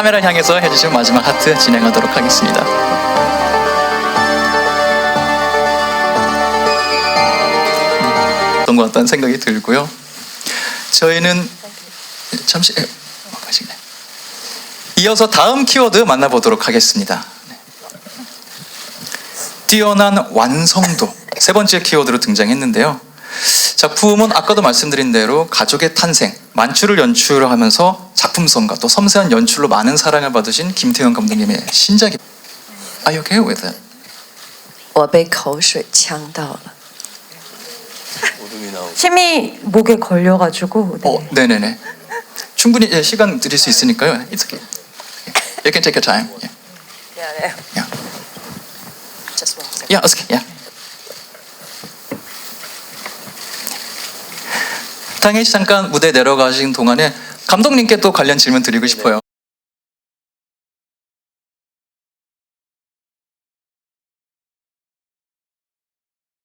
카메라 향해서 해주신 마지막 하트 진행하도록 하겠습니다. 어떤 것 같다는 생각이 들고요. 저희는 잠시 가시네. 이어서 다음 키워드 만나보도록 하겠습니다. 네. 뛰어난 완성도 세 번째 키워드로 등장했는데요. 작품은 아까도 말씀드린 대로 가족의 탄생, 만추를 연출하면서 작품성과 또 섬세한 연출로 많은 사랑을 받으신 김태형 감독님의 신작이. Are you okay with it? 我被口水呛到了。 오름이 나오고 침이 목에 걸려가지고 네. 어, 네네네. 충분히 예, 시간 드릴 수 있으니까요. It's okay. You can take your time. Yeah. Yeah, Yeah. just one second. Yeah, it's okay. Yeah. 씨 잠깐 무대 내려가신 동안에 감독님께 또 관련 질문 드리고 싶어요.